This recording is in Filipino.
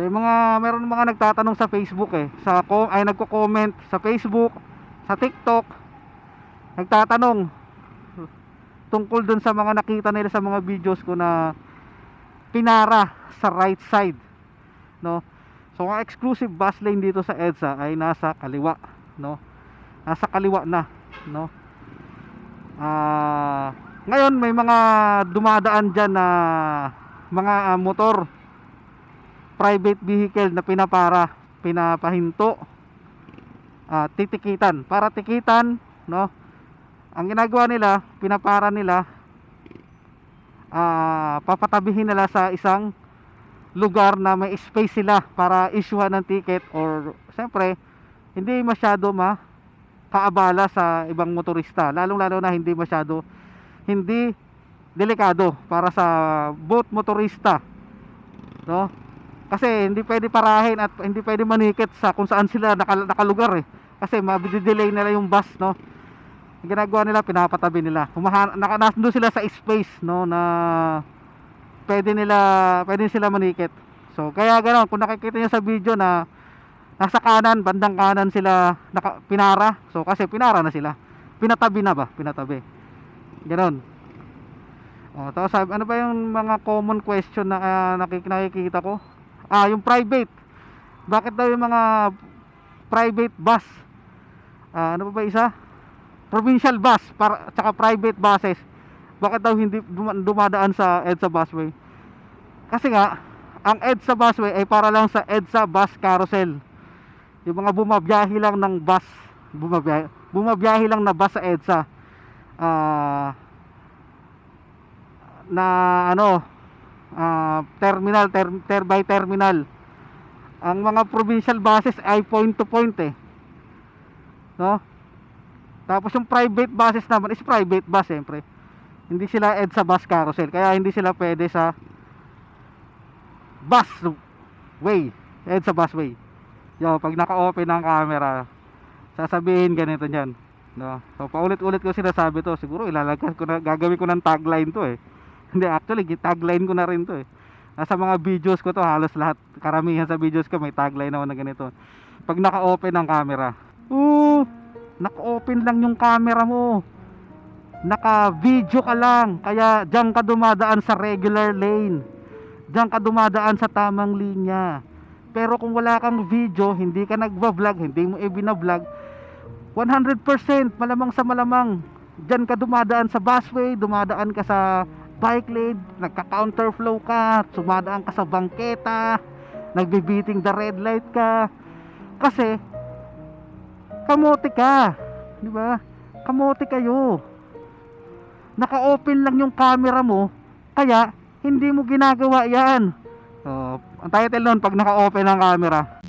So yung mga meron mga nagtatanong sa Facebook eh, sa ay nagko-comment sa Facebook, sa TikTok. Nagtatanong tungkol dun sa mga nakita nila sa mga videos ko na pinara sa right side, no? So ang exclusive bus lane dito sa EDSA ay nasa kaliwa, no? Nasa kaliwa na, no? Ah, ngayon may mga dumadaan diyan na mga ah, motor private vehicle na pinapara, pinapahinto, ah, titikitan, para tikitan, no? Ang ginagawa nila, pinapara nila, ah, papatabihin nila sa isang lugar na may space sila para issuehan ng ticket or siyempre hindi masyado ma kaabala sa ibang motorista. Lalong lalo na hindi masyado hindi delikado para sa boat motorista no kasi hindi pwede parahin at hindi pwede manikit sa kung saan sila nakal- nakalugar eh. Kasi mabidelay nila yung bus no? Ang ginagawa nila pinapatabi nila. Humahan, naka, nandun sila sa space no? Na pwede nila pwede sila manikit. So kaya ganoon kung nakikita niyo sa video na nasa kanan bandang kanan sila naka, pinara. So kasi pinara na sila. Pinatabi na ba? Pinatabi. Ganoon oh tapos sabi, ano ba yung mga common question na uh, nakik- nakikita ko ah yung private. Bakit daw yung mga private bus? Ah, ano pa ba isa? Provincial bus para tsaka private buses. Bakit daw hindi duma- dumadaan sa EDSA busway? Kasi nga ang EDSA busway ay para lang sa EDSA bus carousel. Yung mga bumabiyahe lang ng bus bumabiyahe, bumabiyahe lang na bus sa EDSA. Ah na ano ah, terminal ter, ter by terminal. Ang mga provincial buses ay point to point eh. No? Tapos yung private buses naman is private bus siyempre hindi sila EDSA bus carousel kaya hindi sila pwede sa bus way EDSA bus way. Yo pag naka-open ang camera sasabihin ganito niyan no? So paulit-ulit ko sinasabi to. Siguro ilalagay ko na gagawin ko ng tagline to eh hindi actually tagline ko na rin to eh. Nasa mga videos ko to halos lahat karamihan sa videos ko may tagline naman na ganito. Pag naka-open ang camera oo naka-open lang yung camera mo. Naka-video ka lang kaya diyan ka dumadaan sa regular lane. Diyan ka dumadaan sa tamang linya. Pero kung wala kang video hindi ka nagva-vlog hindi mo ibina-vlog 100% malamang sa malamang diyan ka dumadaan sa busway dumadaan ka sa bike lane nagka-counterflow ka sumadaan ka sa bangketa nagbibiting the red light ka. Kasi kamote ka di ba? Kamote kayo. Naka-open lang yung camera mo kaya hindi mo ginagawa yan. So, ang title nun pag naka-open ang camera